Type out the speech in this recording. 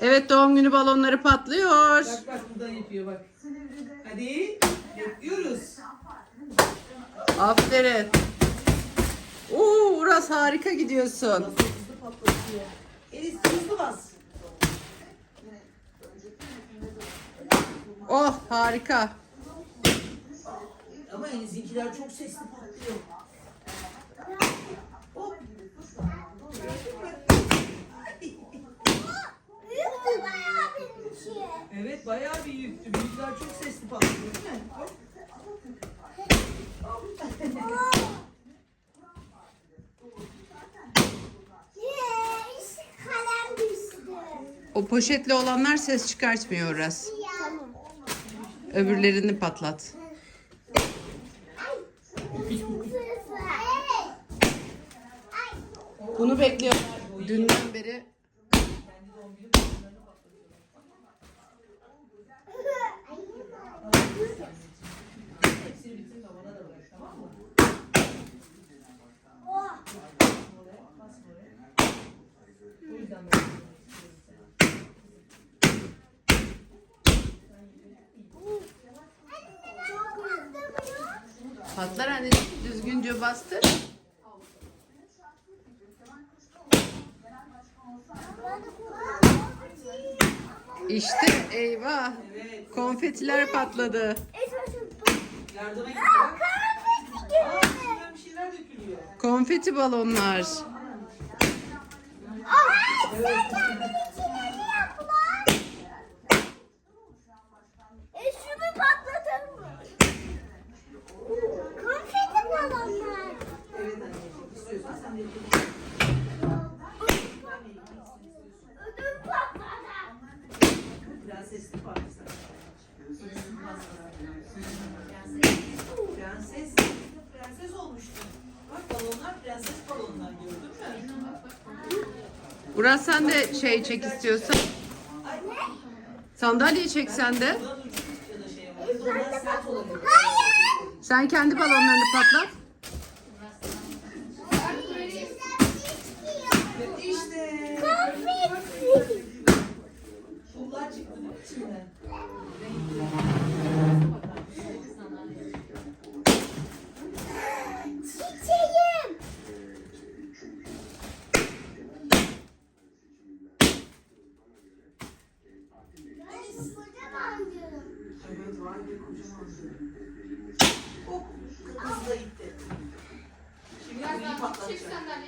Evet doğum günü balonları patlıyor. Bak bak buradan yapıyor bak. Hadi. Bekliyoruz. Aferin. Oo Uras harika gidiyorsun. Elis hızlı bas. Oh harika. Ama Elis'inkiler çok sesli patlıyor. Evet bayağı büyüktü. Büyükler çok sesli patlıyor değil mi? O poşetli olanlar ses çıkartmıyor. Tamam. Öbürlerini patlat. Bunu bekliyorlar. Dünden beri. Hepsini bitirme bana da bırak tamam mı? Bas oraya. O yüzden ben Patlar anneciğim. İşte eyvah. Konfetiler patladı. Yardıma git. Aa, içinden bir şeyler dökülüyor. Konfeti balonlar. Sen kendin mı? Konfeti balonlar. Prensesli partisi. Prenses. Prenses olmuştu. Bak balonlar prenses balonlar gördün mü? Uras sen de şey çek istiyorsan. Sandalyeyi çek sen de. Şey. Sen kendi balonlarını patlat.